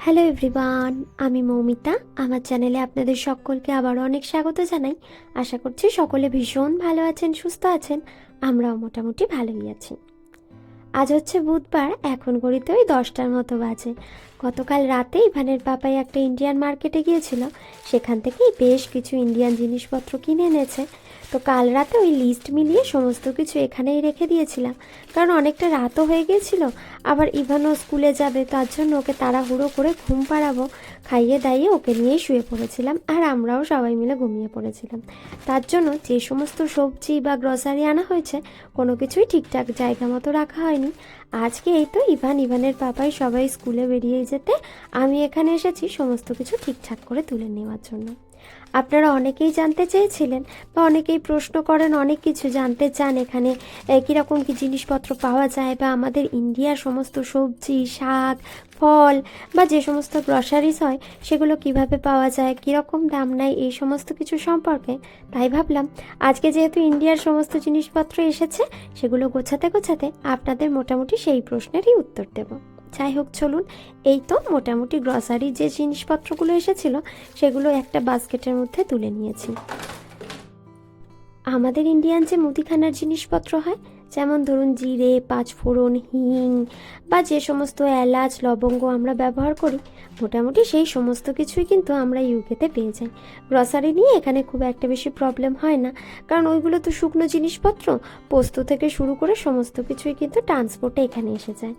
Hello everyone আমি মৌমিতা। আমার চ্যানেলে আপনাদের সকলকে আবার অনেক স্বাগত জানাই। আশা করছি সকলে ভীষণ ভালো আছেন, সুস্থ আছেন। আমরাও মোটামুটি ভালোই আছি। আজ হচ্ছে বুধবার, এখন ঘড়িতে ওই দশটার মতো বাজে। গতকাল রাতে ইভানের পাপাই একটা ইন্ডিয়ান মার্কেটে গিয়েছিল। সেখান থেকেই বেশ কিছু ইন্ডিয়ান জিনিসপত্র কিনে এনেছে। তো কাল রাতে ওই লিস্ট মিলিয়ে সমস্ত কিছু এখানেই রেখে দিয়েছিলাম। কারণ অনেকটা রাতও হয়ে গিয়েছিল, আবার ইভানও স্কুলে যাবে, তার জন্য ওকে তাড়াহুড়ো করে ঘুম পাড়াবো। খাইয়ে দাইয়ে ওকে নিয়ে শুয়ে পড়েছিলাম আর আমরাও সবাই মিলে ঘুমিয়ে পড়েছিলাম। তার জন্য যে সমস্ত সবজি বা গ্রসারি আনা হয়েছে, কোনো কিছুই ঠিকঠাক জায়গা মতো রাখা হয়নি। আজকে এই তো ইভান, ইভানের পাপাই সবাই স্কুলে বেরিয়ে যেতে আমি এখানে এসেছি, সমস্ত কিছু ঠিকঠাক করে তুলে নেওয়ার জন্য। আপনারা অনেকেই জানতে চেয়েছিলেন বা অনেকেই প্রশ্ন করেন, অনেক কিছু জানতে চান এখানে কীরকম কী জিনিসপত্র পাওয়া যায় বা আমাদের ইন্ডিয়ার সমস্ত সবজি, শাক, ফল বা যে সমস্ত গ্রসারিস হয়, সেগুলো কীভাবে পাওয়া যায়, কীরকম দাম নেয়, এই সমস্ত কিছু সম্পর্কে তাই ভাবলাম, আজকে যেহেতু ইন্ডিয়ার সমস্ত জিনিসপত্র এসেছে, সেগুলো গোছাতে গোছাতে আপনাদের মোটামুটি সেই প্রশ্নেরই উত্তর দেব। যাই হোক, চলুন। এই তো মোটামুটি গ্রসারির যে জিনিসপত্রগুলো এসেছিল, সেগুলো একটা বাস্কেটের মধ্যে তুলে নিয়েছি। আমাদের ইন্ডিয়ান যে মুদিখানার জিনিসপত্র হয়, যেমন ধরুন জিরে, পাঁচফোড়ন, হিং বা যে সমস্ত এলাচ, লবঙ্গ আমরা ব্যবহার করি মোটামুটি সেই সমস্ত কিছুই কিন্তু আমরা ইউকেতে পেয়ে যাই। গ্রসারি নিয়ে এখানে খুব একটা বেশি প্রবলেম হয় না। কারণ ওইগুলো তো শুকনো জিনিসপত্র, পোস্ত থেকে শুরু করে সমস্ত কিছুই কিন্তু ট্রান্সপোর্টে এখানে এসে যায়।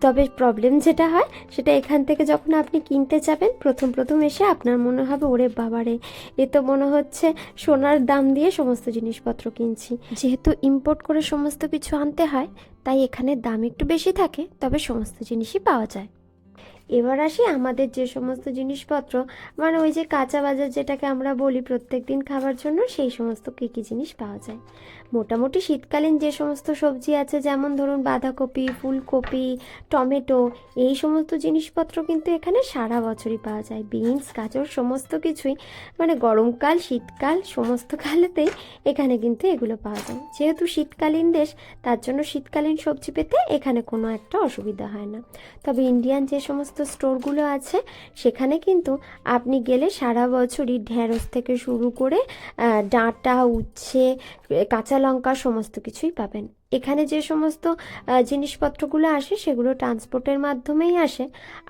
তবে প্রবলেম যেটা হয়, সেটা এখান থেকে যখন আপনি কিনতে যাবেন, প্রথম প্রথম এসে আপনার মনে হবে, ওরে বাবারে, এ তো মনে হচ্ছে সোনার দাম দিয়ে সমস্ত জিনিসপত্র কিনছি। যেহেতু ইম্পোর্ট করে সমস্ত কিছু আনতে হয়, তাই এখানে দাম একটু বেশি থাকে, তবে সমস্ত জিনিসই পাওয়া যায়। এবার আসি আমাদের যে সমস্ত জিনিসপত্র মানে ওই যে কাঁচা বাজার যেটাকে আমরা বলি প্রত্যেক দিন খাবার জন্য, সেই সমস্ত কী কী জিনিস পাওয়া যায়। মোটামুটি শীতকালীন যে সমস্ত সবজি আছে, যেমন ধরুন বাঁধাকপি, ফুলকপি, টমেটো, এই সমস্ত জিনিসপত্র কিন্তু এখানে সারা বছরই পাওয়া যায়। বিনস, গাজর, সমস্ত কিছুই মানে গরমকাল, শীতকাল, সমস্ত কালেতেই এখানে কিন্তু এগুলো পাওয়া যায়। যেহেতু শীতকালীন দেশ, তার জন্য শীতকালীন সবজি পেতে এখানে কোনো একটা অসুবিধা হয় না। তবে ইন্ডিয়ান যে সমস্ত স্টোরগুলো আছে, সেখানে কিন্তু আপনি গেলে সারা বছরই ঢ্যাঁড়স থেকে শুরু করে ডাঁটা, উচ্ছে, কাঁচা লঙ্কা সমস্ত কিছুই পাবেন। এখানে যে সমস্ত জিনিসপত্রগুলো আসে সেগুলো ট্রান্সপোর্টের মাধ্যমেই আসে।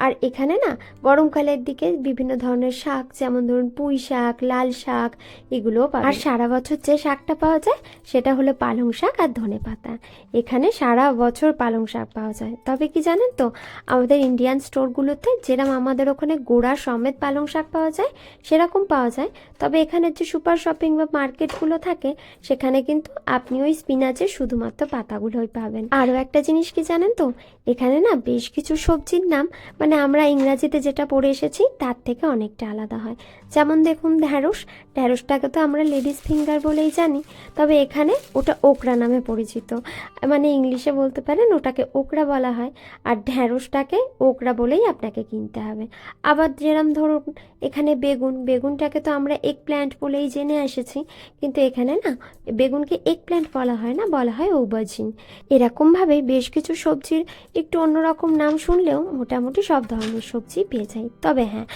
আর এখানে না গরমকালের দিকে বিভিন্ন ধরনের শাক, যেমন ধরুন পুঁই শাক, লাল শাক, এগুলোও পাওয়া আর সারা বছর যে শাকটা পাওয়া যায়, সেটা হলো পালং শাক আর ধনে পাতা। এখানে সারা বছর পালং শাক পাওয়া যায়। তবে কি জানেন তো, আমাদের ইন্ডিয়ান স্টোরগুলোতে যেরকম আমাদের ওখানে গোড়া সমেত পালং শাক পাওয়া যায়, সেরকম পাওয়া যায়। তবে এখানে যে সুপার শপিং বা মার্কেটগুলো থাকে, সেখানে কিন্তু আপনি ওই স্পিনাচের শুধুমাত্র পাতাগুলোই পাবেন। আরও একটা জিনিস কি জানেন তো? এখানে না বেশ কিছু সবজির নাম মানে আমরা ইংরাজিতে যেটা পড়ে এসেছি, তার থেকে অনেকটা আলাদা হয়। যেমন দেখুন ঢ্যাঁড়স, ঢ্যাঁড়সটাকে তো আমরা লেডিস ফিঙ্গার বলেই জানি, তবে এখানে ওটা ওকরা নামে পরিচিত। মানে ইংলিশে বলতে পারেন ওটাকে ওকরা বলা হয়, আর ঢ্যাঁড়সটাকে ওকরা বলেই আপনাকে কিনতে হবে। আবার যেরম ধরুন, এখানে বেগুন, বেগুনটাকে তো আমরা এক প্ল্যান্ট বলেই জেনে এসেছি, কিন্তু এখানে না বেগুনকে এক প্ল্যান্ট বলা হয় না, বলা হয় ঔবাজিন এরকমভাবে বেশ কিছু সবজির একটু অন্যরকম নাম শুনলেও মোটামুটি সব ধরনের সবজি পেয়ে যাই। তবে হ্যাঁ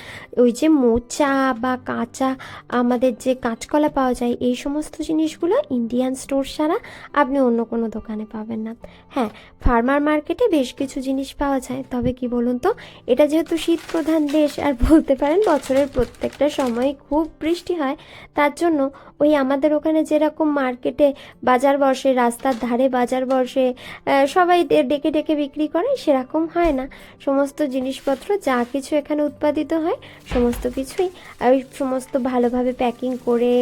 ওই যে মোচা বা কাঁচা আমাদের যে কাঁচকলা পাওয়া যায়, এই সমস্ত জিনিসগুলো ইন্ডিয়ান স্টোর ছাড়া আপনি অন্য কোনো দোকানে পাবেন না। হ্যাঁ ফার্মার মার্কেটে বেশ কিছু জিনিস পাওয়া যায়, তবে কি বলুন তো, এটা যেহেতু শীত প্রধান দেশ আর বলতে পারেন বছরের প্রত্যেকটা সময় খুব বৃষ্টি হয়, তার জন্য ওই আমাদের ওখানে যেরকম মার্কেটে বাজার বসে, রাস্তার ধারে বাজার বসে সবাই ডেকে ডেকে বিক্রি করে, সেরকম হয় না। সমস্ত জিনিসপত্র, যা কিছু এখানে উৎপাদিত হয়, সমস্ত কিছুই। ওই সমস্ত ভালোভাবে প্যাকিং করে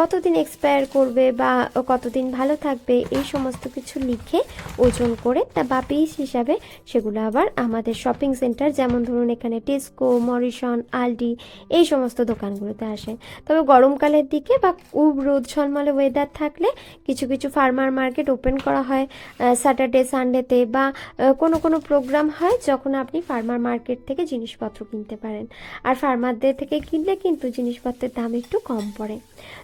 কতদিন এক্সপায়ার করবে বা কতদিন ভালো থাকবে, এই সমস্ত কিছু লিখে ওজন করে, তা বা পিস হিসাবে সেগুলো আবার আমাদের শপিং সেন্টার যেমন ধরুন এখানে টেস্কো মরিসন আলডি এই সমস্ত দোকানগুলোতে আসে। তবে গরমকালের দিকে বা খুব রোদ ঝলমলে ওয়েদার থাকলে কিছু কিছু ফার্মার মার্কেট ওপেন করা হয় স্যাটারডে সানডেতে বা কোনো কোনো প্রোগ্রাম হয় যখন আপনি ফার্মার মার্কেট থেকে জিনিসপত্র কিনতে পারেন। আর ফার্মারদের থেকে কিনলে কিন্তু জিনিসপত্রের দাম একটু কম পড়ে।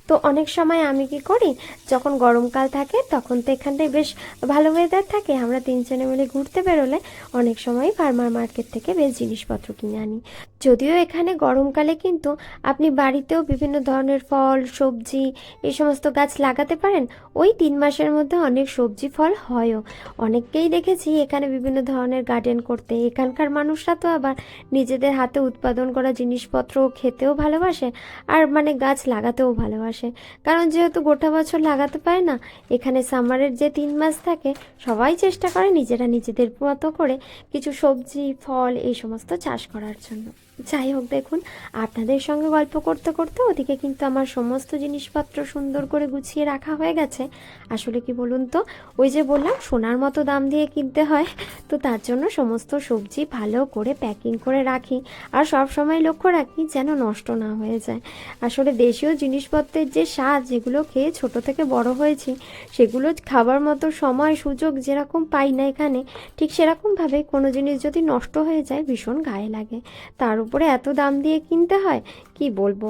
তো অনেক সময় আমি কি করি, যখন গরমকাল থাকে তখন তো এখানটায় বেশ ভালো ওয়েদার থাকে, আমরা তিনজনে মিলে ঘুরতে বেরোলে অনেক সময় ফার্মার মার্কেট থেকে বেশ জিনিসপত্র কিনে আনি। যদিও এখানে গরমকালে কিন্তু আপনি বাড়িতেও বিভিন্ন ধরনের ফল, সবজি, এই সমস্ত গাছ লাগাতে পারেন, ওই তিন মাসের মধ্যে অনেক সবজি ফল হয়ও। অনেককেই দেখেছি এখানে বিভিন্ন ধরনের গার্ডেন করতে। এখানকার মানুষরা তো আবার নিজেদের হাতে উৎপাদন করা জিনিসপত্র খেতেও ভালোবাসে আর মানে গাছ লাগাতেও ভালোবাসে। কারণ যেহেতু গোটা বছর লাগাতে পারে না, এখানে সামারের যে তিন মাস থাকে, সবাই চেষ্টা করে নিজেরা নিজেদের মতো করে কিছু সবজি, ফল এই সমস্ত চাষ করার জন্য। যাই হোক, দেখুন, আপনাদের সঙ্গে গল্প করতে করতে ওদিকে কিন্তু আমার সমস্ত জিনিসপত্র সুন্দর করে গুছিয়ে রাখা হয়ে গেছে। আসলে কি বলুন তো, ওই যে বললাম, সোনার মতো দাম দিয়ে কিনতে হয়। তো তার জন্য সমস্ত সবজি ভালো করে প্যাকিং করে রাখি। আর সব সময় লক্ষ্য রাখি যেন নষ্ট না হয়ে যায়। আসলে দেশীয় জিনিসপত্রের যে স্বাদ, যেগুলো খেয়ে ছোট থেকে বড় হয়েছি, সেগুলো খাবার মতো সময়, সুযোগ যেরকম পাই না এখানে, ঠিক সেরকমভাবে কোনো জিনিস যদি নষ্ট হয়ে যায়, ভীষণ গায়ে লাগে। তার উপরে এত দাম দিয়ে কিনতে হয়? কি বলব?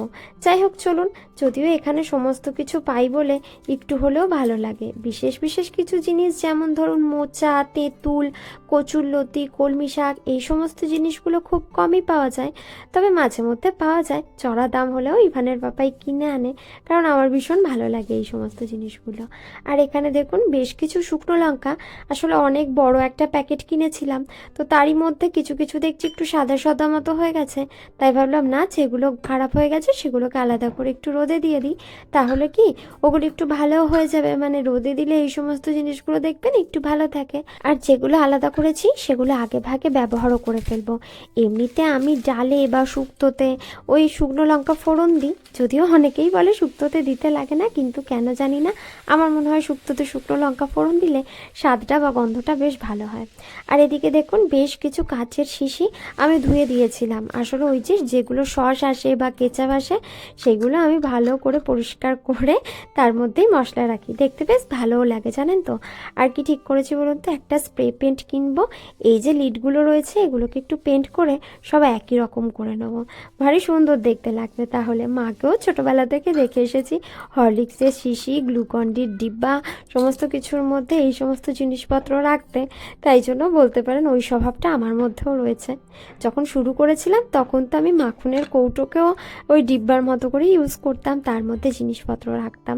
যাই হোক, চলুন। যদিও এখানে সমস্ত কিছু পাই বলে একটু হলেও ভালো লাগে। বিশেষ বিশেষ কিছু জিনিস যেমন ধরুন মোচা, তেঁতুল কচুরলতি কলমি শাক, এই সমস্ত জিনিসগুলো খুব কমই পাওয়া যায়। তবে মাঝে মধ্যে পাওয়া যায়। চড়া দাম হলেও ইভানের বাপাই কিনে আনে, কারণ আমার ভীষণ ভালো লাগে এই সমস্ত জিনিসগুলো। আর এখানে দেখুন, বেশ কিছু শুকনো লঙ্কা। আসলে অনেক বড় একটা প্যাকেট কিনেছিলাম। তো তারই মধ্যে কিছু কিছু দেখছি একটু সাদা সাদা মতো হয়ে গেছে। তাই ভাবলাম, না, সেগুলো খারাপ হয়ে গেছে, সেগুলোকে আলাদা করে একটু রোদে দিয়ে দিই। তাহলে কি? ওগুলো একটু ভালো হয়ে যাবে। মানে রোদে দিলে এই সমস্ত জিনিসগুলো দেখবেন একটু ভালো থাকে। আর যেগুলো আলাদা করেছি, সেগুলো আগে ভাগে ব্যবহারও করে ফেলব। এমনিতে আমি ডালে বা শুক্তোতে ওই শুকনো লঙ্কা ফোড়ন দিই। যদিও অনেকেই বলে শুক্তোতে দিতে লাগে না, কিন্তু কেন জানি না। আমার মনে হয় শুক্তোতে শুকনো লঙ্কা ফোড়ন দিলে স্বাদটা বা গন্ধটা বেশ ভালো হয়। আর এদিকে দেখুন, বেশ কিছু কাচের শিশি আমি ধুয়ে দিয়েছিলাম। আসলে ওই যে যেগুলো সস আসে বা কেচাপ আসে সেগুলো আমি ভালো করে পরিষ্কার করে তার মধ্যেই মশলা রাখি। দেখতে বেশ ভালোও লাগে, জানেন তো? আর কি ঠিক করেছি বলুন তো, একটা স্প্রে পেন্ট কিনবো। এই যে লিডগুলো রয়েছে, এগুলোকে একটু পেন্ট করে সব একই রকম করে নেব। ভারী সুন্দর দেখতে লাগবে তাহলে। মাকেও ছোটোবেলা থেকে দেখে এসেছি। হরলিক্সের শিশি, গ্লুকন্ডির ডিব্বা, সমস্ত কিছুর মধ্যে এই সমস্ত জিনিসপত্র রাখতে। তাই জন্য বলতে পারেন ওই স্বভাবটা আমার মধ্যেও রয়েছে। যখন শুরু করেছিলাম, তখন তো আমি মাখনের কৌটোকেও ওই ডিব্বার মতো করে ইউজ করতাম, তার মধ্যে জিনিসপত্র রাখতাম।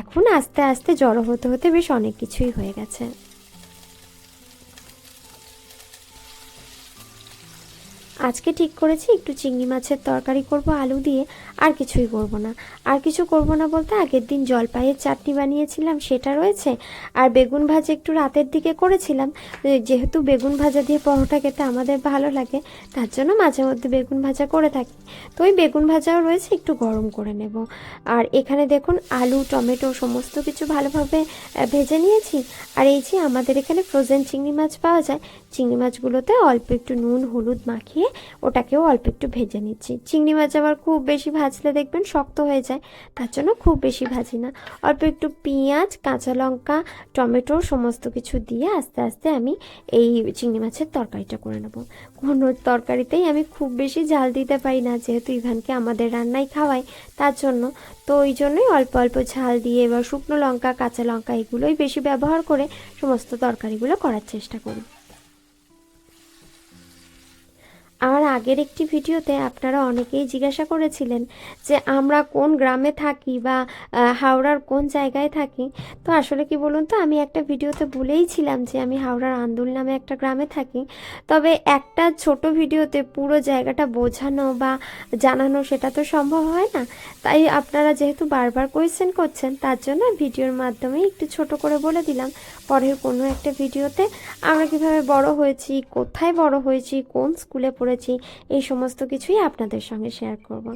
এখন আস্তে আস্তে জড়ো হতে হতে বেশ অনেক কিছুই হয়ে গেছে। আজকে ঠিক করেছি, একটু চিংড়ি মাছের তরকারি করব, আলু দিয়ে, আর কিছুই করব না। আর কিছু করব না বলতে আগের দিন জলপাইয়ের চাটনি বানিয়েছিলাম, সেটা রয়েছে। আর বেগুন ভাজা একটু রাতের দিকে করেছিলাম। যেহেতু বেগুন ভাজা দিয়ে পরোটা খেতে আমাদের ভালো লাগে, তার জন্য মাঝে মধ্যে বেগুন ভাজা করে থাকি। তো ওই বেগুন ভাজাও রয়েছে, একটু গরম করে নেব। আর এখানে দেখুন, আলু, টমেটো সমস্ত কিছু ভালোভাবে ভেজে নিয়েছি। আর এই যে আমাদের এখানে ফ্রোজেন চিংড়ি মাছ পাওয়া যায়, চিংড়ি মাছগুলোতে অল্প একটু নুন, হলুদ মাখিয়ে ওটাকেও অল্প একটু ভেজে নিচ্ছি। চিংড়ি মাছ আবার খুব বেশি ভাজলে দেখবেন শক্ত হয়ে যায়, তার জন্য খুব বেশি ভাজি না। অল্প একটু পেঁয়াজ, কাঁচা লঙ্কা, টমেটো সমস্ত কিছু দিয়ে আস্তে আস্তে আমি এই চিংড়ি মাছের তরকারিটা করে নেব। কোনো তরকারিতেই আমি খুব বেশি ঝাল দিতে পারি না, যেহেতু ইভানকে আমাদের রান্নায় খাওয়াই তার জন্য। তো ওই জন্যই অল্প অল্প ঝাল দিয়ে বা শুকনো লঙ্কা, কাঁচা লঙ্কা, এগুলোই বেশি ব্যবহার করে সমস্ত তরকারিগুলো করার চেষ্টা করি। আমার আগের একটি ভিডিওতে আপনারা অনেকেই জিজ্ঞাসা করেছিলেন যে আমরা কোন গ্রামে থাকি বা হাওড়ার কোন জায়গায় থাকি। তো আসলে কি বলুন তো, আমি একটা ভিডিওতে বলেইছিলাম যে আমি হাওড়ার আন্দুল নামে একটা গ্রামে থাকি। তবে একটা ছোট ভিডিওতে পুরো জায়গাটা বোঝানো বা জানানো সেটা তো সম্ভব হয় না। তাই আপনারা যেহেতু বারবার কোয়েশ্চেন করছেন, তার জন্য ভিডিওর মাধ্যমে একটু ছোট করে বলে দিলাম। পরের কোনো একটা ভিডিওতে আমরা কীভাবে বড় হয়েছি, কোথায় বড় হয়েছি, কোন স্কুলে পড়েছি এই সমস্ত কিছুই আপনাদের সঙ্গে শেয়ার করব।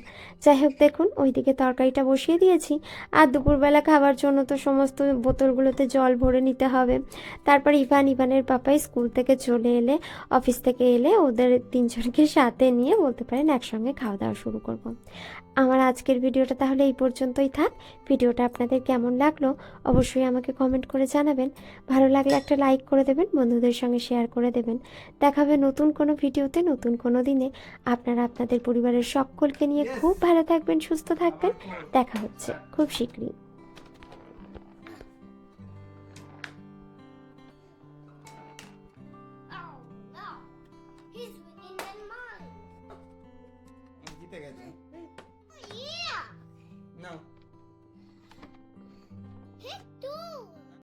যাই হোক, দেখুন, ওইদিকে তরকারিটা বসিয়ে দিয়েছি। আর দুপুরবেলা খাবার জন্য তো সমস্ত বোতলগুলোতে জল ভরে নিতে হবে। তারপর ইভান, ইভানের পাপাই স্কুল থেকে চলে এলে, অফিস থেকে এলে ওদের তিনজনকে সাথে নিয়ে বলতে পারেন একসঙ্গে খাওয়া দাওয়া শুরু করব। আমার আজকের ভিডিওটা তাহলে এই পর্যন্তই থাক। ভিডিওটা আপনাদের কেমন লাগল অবশ্যই আমাকে কমেন্ট করে জানাবেন। ভালো লাগলে একটা লাইক করে দেবেন, বন্ধুদের সঙ্গে শেয়ার করে দেবেন। দেখাবে নতুন কোনো ভিডিওতে নতুন কোনো দিনে আপনারা আপনাদের পরিবারের সকলকে নিয়ে খুব ভালো থাকবেন সুস্থ থাকবেন। দেখা হচ্ছে খুব শীঘ্রই।